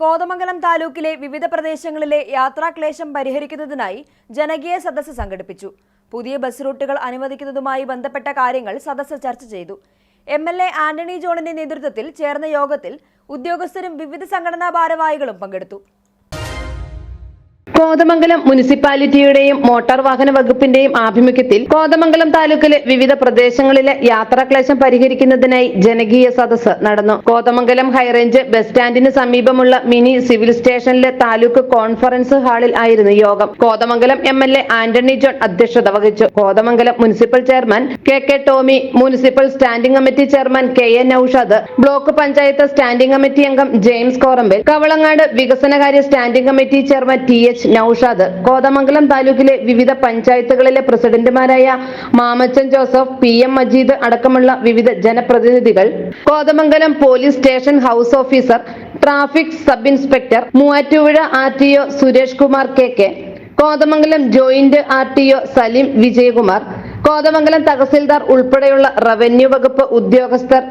കോതമംഗലം താലൂക്കിലെ വിവിധ പ്രദേശങ്ങളിലെ യാത്രാക്ലേശം പരിഹരിക്കുന്നതിനായി ജനകീയ സദസ്സ് സംഘടിപ്പിച്ചു. പുതിയ ബസ് റൂട്ടുകൾ അനുവദിക്കുന്നതുമായി ബന്ധപ്പെട്ട കാര്യങ്ങൾ സദസ്സ് ചർച്ച ചെയ്തു. എം എൽ എ ആന്റണി ജോണിന്റെ നേതൃത്വത്തിൽ ചേർന്ന യോഗത്തിൽ ഉദ്യോഗസ്ഥരും വിവിധ സംഘടനാ ഭാരവാഹികളും പങ്കെടുത്തു. കോതമംഗലം മുനിസിപ്പാലിറ്റിയുടെയും മോട്ടോർ വാഹന വകുപ്പിന്റെയും ആഭിമുഖ്യത്തിൽ കോതമംഗലം താലൂക്കിലെ വിവിധ പ്രദേശങ്ങളിലെ യാത്രാക്ലേശം പരിഹരിക്കുന്നതിനായി ജനകീയ സദസ് നടന്നു. കോതമംഗലം ഹൈറേഞ്ച് ബസ് സ്റ്റാൻഡിന് സമീപമുള്ള മിനി സിവിൽ സ്റ്റേഷനിലെ താലൂക്ക് കോൺഫറൻസ് ഹാളിൽ ആയിരുന്നു യോഗം. Kothamangalam M L A Antony John അധ്യക്ഷത വഹിച്ചു. Kothamangalam municipal chairman K K Tomy municipal standing committee chairman K N Naushad block panchayat standing committee അംഗം ജെയിംസ് കോറമ്പൽ കവളങ്ങാട് വികസനകാര്യ standing committee chairman T H Naushad. Kothamangalam താലൂക്കിലെ വിവിധ പഞ്ചായത്തുകളിലെ പ്രസിഡന്റുമാരായ മാമച്ചൻ ജോസഫ് പി എം മജീദ് അടക്കമുള്ള വിവിധ ജനപ്രതിനിധികൾ Kothamangalam police station house officer traffic sub inspector Muvattupuzha R T O Suresh Kumar K K Kothamangalam joint R T O Saleem Vijayakumar Kothamangalam tahsildar ഉൾപ്പെടെയുള്ള revenue വകുപ്പ് ഉദ്യോഗസ്ഥർ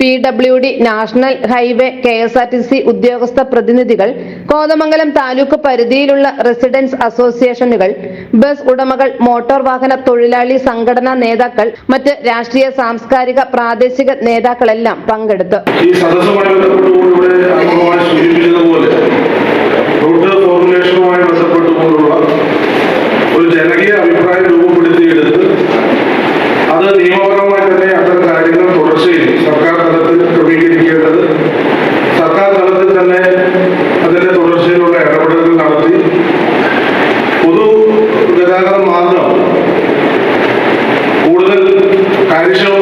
P W D national highway K S R T C ഉദ്യോഗസ്ഥ പ്രതിനിധികൾ കോതമംഗലം താലൂക്ക് പരിധിയിലുള്ള residence അസോസിയേഷനുകൾ bus ഉടമകൾ motor വാഹന തൊഴിലാളി സംഘടനാ നേതാക്കൾ മറ്റ് രാഷ്ട്രീയ സാംസ്കാരിക പ്രാദേശിക നേതാക്കളെല്ലാം പങ്കെടുത്തു. ഈ ഗതാഗത മാത്രം കൂടുതൽ കാര്യക്ഷമമായി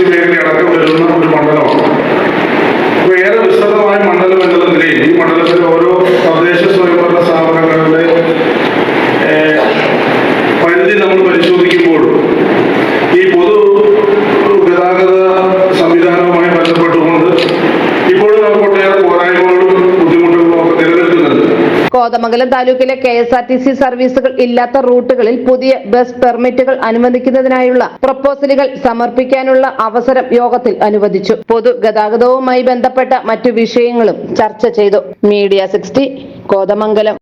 മേഖല വരുന്ന ഒരു മണ്ഡലമാണ് അപ്പോൾ ഏറെ വിസ്തൃതമായ മണ്ഡലം എന്നുള്ള നിലയിൽ ഈ മണ്ഡലത്തിലെ ഓരോ തദ്ദേശ സ്വയംഭരണ സ്ഥാപനങ്ങളുടെ പരിധി നമ്മൾ പരിശോധിക്കുമ്പോൾ ഈ പൊതു ഗതാഗത സംവിധാനവുമായി ബന്ധപ്പെട്ടുകൊണ്ട് കോതമംഗലം താലൂക്കിലെ K S R T C സർവീസുകൾ ഇല്ലാത്ത റൂട്ടുകളിൽ പുതിയ ബസ് പെർമിറ്റുകൾ അനുവദിക്കുന്നതിനായുള്ള പ്രപ്പോസലുകൾ സമർപ്പിക്കാനുള്ള അവസരം യോഗത്തിൽ അനുവദിച്ചു. പൊതുഗതാഗതവുമായി ബന്ധപ്പെട്ട മറ്റു വിഷയങ്ങളും ചർച്ച ചെയ്തു. Media sixty Kothamangalam.